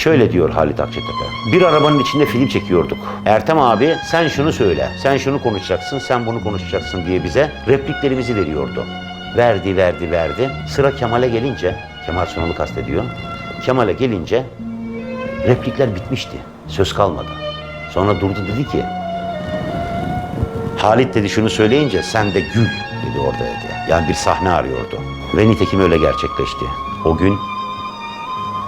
Şöyle diyor Halit Akçatepe. Bir arabanın içinde film çekiyorduk. Ertem abi sen şunu söyle, sen şunu konuşacaksın, sen bunu konuşacaksın diye bize repliklerimizi veriyordu. Verdi, verdi, verdi. Sıra Kemal'e gelince, Kemal Sunal'ı kastediyor. Kemal'e gelince replikler bitmişti. Söz kalmadı. Sonra durdu dedi ki, Halit dedi şunu söyleyince sen de gül dedi orada dedi. Yani bir sahne arıyordu. Ve nitekim öyle gerçekleşti. O gün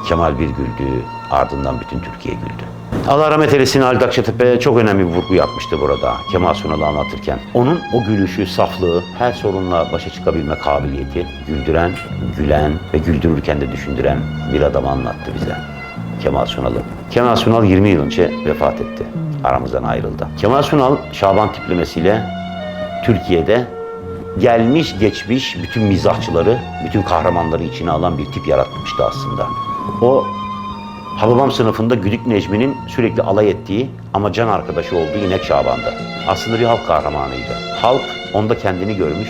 Kemal bir güldü, ardından bütün Türkiye güldü. Allah rahmet eylesin Halit Akçatepe çok önemli bir vurgu yapmıştı burada Kemal Sunal'ı anlatırken. Onun o gülüşü, saflığı, her sorunla başa çıkabilme kabiliyeti, güldüren, gülen ve güldürürken de düşündüren bir adam anlattı bize. Kemal Sunal'ı. Kemal Sunal 20 yıl önce vefat etti. Aramızdan ayrıldı. Kemal Sunal Şaban tiplemesiyle Türkiye'de gelmiş geçmiş bütün mizahçıları, bütün kahramanları içine alan bir tip yaratmıştı aslında. O Hababam sınıfında Güdük Necmi'nin sürekli alay ettiği ama can arkadaşı olduğu İnek Şaban'dı. Aslında bir halk kahramanıydı. Halk onda kendini görmüş,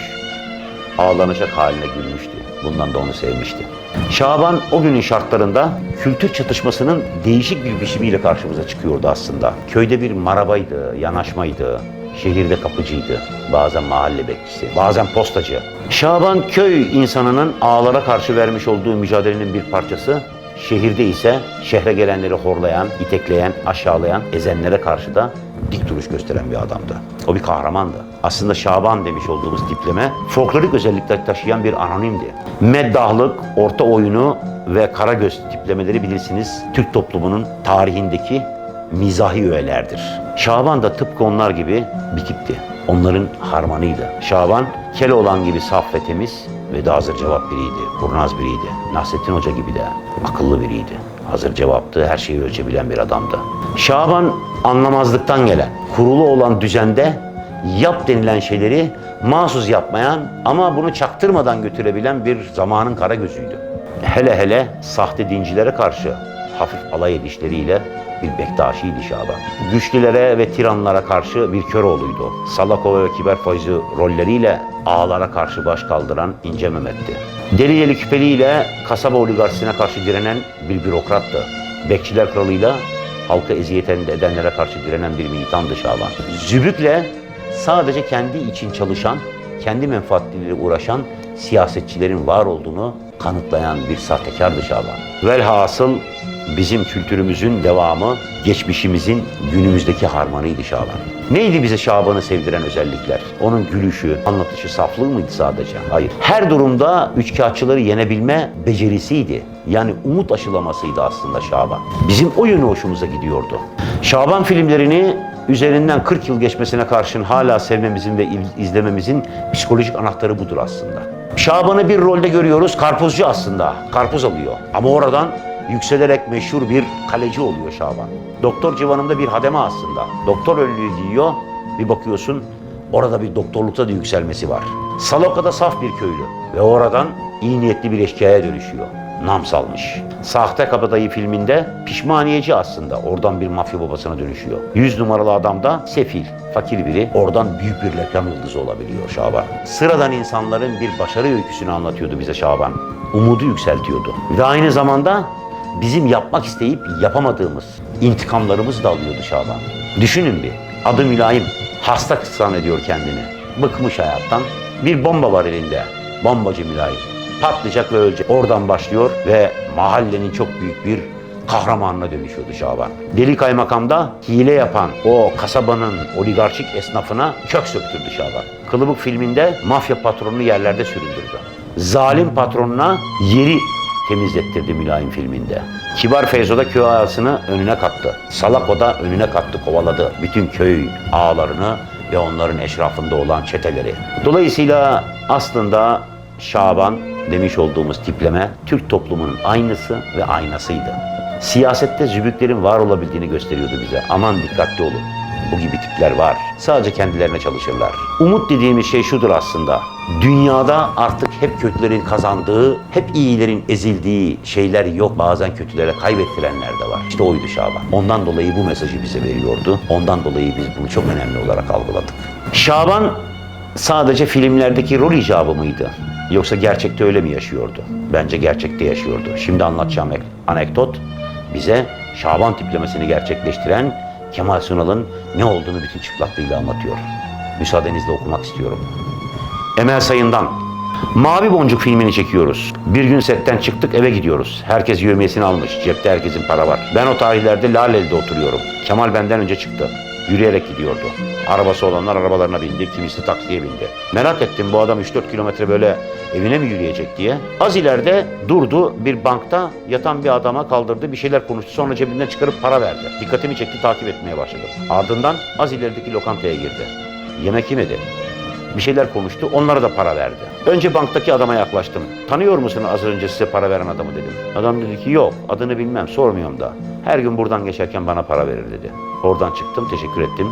ağlanacak haline gülmüştü. Bundan da onu sevmişti. Şaban o günün şartlarında kültür çatışmasının değişik bir biçimiyle karşımıza çıkıyordu aslında. Köyde bir marabaydı, yanaşmaydı, şehirde kapıcıydı, bazen mahalle bekçisi, bazen postacı. Şaban köy insanının ağlara karşı vermiş olduğu mücadelenin bir parçası, şehirde ise şehre gelenleri horlayan, itekleyen, aşağılayan, ezenlere karşı da dik duruş gösteren bir adamdı. O bir kahramandı. Aslında Şaban demiş olduğumuz tipleme folklorik özellikler taşıyan bir anonimdi. Meddahlık, orta oyunu ve karagöz tiplemeleri bilirsiniz Türk toplumunun tarihindeki mizahi öğelerdir. Şaban da tıpkı onlar gibi bir tipti. Onların harmanıydı. Şaban, Keloğlan gibi saf ve temiz ve de hazır cevap biriydi. Kurnaz biriydi. Nasrettin Hoca gibi de akıllı biriydi. Hazır cevaptı, her şeyi ölçebilen bir adamdı. Şaban anlamazlıktan gelen, kurulu olan düzende yap denilen şeyleri mahsus yapmayan ama bunu çaktırmadan götürebilen bir zamanın kara gözüydü. Hele hele sahte dincilere karşı hafif alay edişleriyle bir Bektaşiydi Şaban. Güçlülere ve tiranlara karşı bir Köroğlu'ydu. Salakova ve Kiber Faizi rolleriyle ağalara karşı baş kaldıran İnce Mehmet'ti. Deliyeli küpeliyle kasaba oligarşisine karşı direnen bir bürokrattı. Bekçiler kralıyla halka eziyet edenlere karşı direnen bir militandı Şaban. Zübükle sadece kendi için çalışan, kendi menfaatleriyle uğraşan siyasetçilerin var olduğunu kanıtlayan bir sahtekardı Şaban. Velhasıl bizim kültürümüzün devamı, geçmişimizin günümüzdeki harmanıydı Şaban. Neydi bize Şaban'ı sevdiren özellikler? Onun gülüşü, anlatışı, saflığı mıydı sadece? Hayır. Her durumda üçkağıtçıları yenebilme becerisiydi. Yani umut aşılamasıydı aslında Şaban. Bizim o yönü hoşumuza gidiyordu. Şaban filmlerini üzerinden 40 yıl geçmesine karşın hala sevmemizin ve izlememizin psikolojik anahtarı budur aslında. Şaban'ı bir rolde görüyoruz, karpuzcu aslında. Karpuz alıyor. Ama oradan yükselerek meşhur bir kaleci oluyor Şaban. Doktor civanında bir hademe aslında. Doktor önlüğü giyiyor, bir bakıyorsun orada bir doktorlukta da yükselmesi var. Saloka'da saf bir köylü ve oradan iyi niyetli bir eşkıyaya dönüşüyor. Nam salmış. Sahte Kabadayı filminde pişmaniyeci aslında. Oradan bir mafya babasına dönüşüyor. Yüz numaralı adam da sefil, fakir biri. Oradan büyük bir reklam yıldızı olabiliyor Şaban. Sıradan insanların bir başarı öyküsünü anlatıyordu bize Şaban. Umudu yükseltiyordu. Ve aynı zamanda bizim yapmak isteyip yapamadığımız intikamlarımızı da alıyordu Şaban. Düşünün bir. Adı mülayim. Hasta ediyor kendini. Bıkmış hayattan. Bir bomba var elinde. Bombacı mülayim. Patlayacak ve ölecek. Oradan başlıyor ve mahallenin çok büyük bir kahramanına dönüşüyordu Şaban. Deli Kaymakam'da hile yapan o kasabanın oligarşik esnafına kök söktürdü Şaban. Kılıbık filminde mafya patronunu yerlerde süründürdü. Zalim patronuna yeri temizlettirdi Mülayim filminde. Kibar Feyzo'da köy ağasını önüne kattı. Salako da önüne kattı, kovaladı. Bütün köy ağalarını ve onların eşrafında olan çeteleri. Dolayısıyla aslında Şaban demiş olduğumuz tipleme Türk toplumunun aynısı ve aynasıydı. Siyasette zübüklerin var olabildiğini gösteriyordu bize. Aman dikkatli olun. Bu gibi tipler var. Sadece kendilerine çalışırlar. Umut dediğimiz şey şudur aslında. Dünyada artık hep kötülerin kazandığı, hep iyilerin ezildiği şeyler yok. Bazen kötülere kaybettirenler de var. İşte oydu Şaban. Ondan dolayı bu mesajı bize veriyordu. Ondan dolayı biz bunu çok önemli olarak algıladık. Şaban sadece filmlerdeki rol icabı mıydı? Yoksa gerçekte öyle mi yaşıyordu? Bence gerçekte yaşıyordu. Şimdi anlatacağım ek- anekdot bize Şaban tiplemesini gerçekleştiren Kemal Sunal'ın ne olduğunu bütün çıplaklığıyla anlatıyor. Müsaadenizle okumak istiyorum. Emel Sayın'dan Mavi Boncuk filmini çekiyoruz. Bir gün setten çıktık eve gidiyoruz. Herkes yövmiyesini almış. Cepte herkesin para var. Ben o tarihlerde Laleli'de oturuyorum. Kemal benden önce çıktı. Yürüyerek gidiyordu. Arabası olanlar arabalarına bindi, kimisi taksiye bindi. Merak ettim bu adam 3-4 kilometre böyle evine mi yürüyecek diye. Az ileride durdu bir bankta yatan bir adama kaldırdı bir şeyler konuştu. Sonra cebinden çıkarıp para verdi. Dikkatimi çekti takip etmeye başladım. Ardından az ilerideki lokantaya girdi. Yemek yemedi. Bir şeyler konuştu. Onlara da para verdi. Önce banktaki adama yaklaştım. Tanıyor musun az önce size para veren adamı dedim. Adam dedi ki yok adını bilmem sormuyorum da. Her gün buradan geçerken bana para verir dedi. Oradan çıktım teşekkür ettim.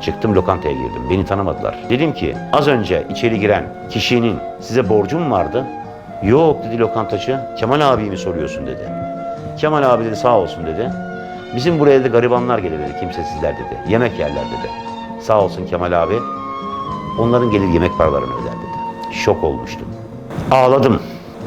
Çıktım lokantaya girdim. Beni tanımadılar. Dedim ki az önce içeri giren kişinin size borcu mu vardı? Yok dedi lokantacı. Kemal abi mi soruyorsun dedi. Kemal abi dedi sağ olsun dedi. Bizim buraya dedi garibanlar gelir dedi kimsesizler dedi. Yemek yerler dedi. Sağ olsun Kemal abi. Onların gelir yemek paralarını öder dedi. Şok olmuştum. Ağladım.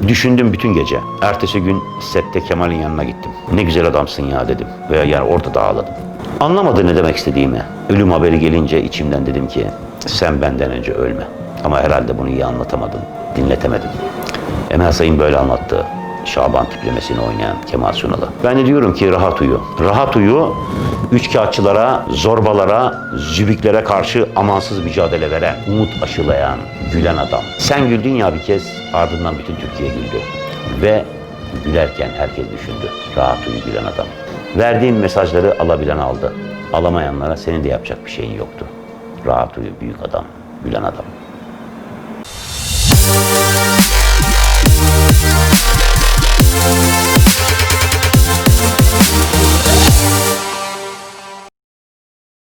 Düşündüm bütün gece. Ertesi gün sette Kemal'in yanına gittim. Ne güzel adamsın ya dedim. Veya yani orada da ağladım. Anlamadı ne demek istediğimi. Ölüm haberi gelince içimden dedim ki sen benden önce ölme. Ama herhalde bunu iyi anlatamadım. Dinletemedim. Emel Sayın böyle anlattı. Şaban tiplemesini oynayan Kemal Sunal'ı. Ben de diyorum ki rahat uyu. Rahat uyu, üçkağıtçılara, zorbalara, zübiklere karşı amansız mücadele veren, umut aşılayan, gülen adam. Sen güldün ya bir kez, ardından bütün Türkiye güldü. Ve gülerken herkes düşündü. Rahat uyu gülen adam. Verdiğim mesajları alabilen aldı. Alamayanlara senin de yapacak bir şeyin yoktu. Rahat uyu büyük adam, gülen adam.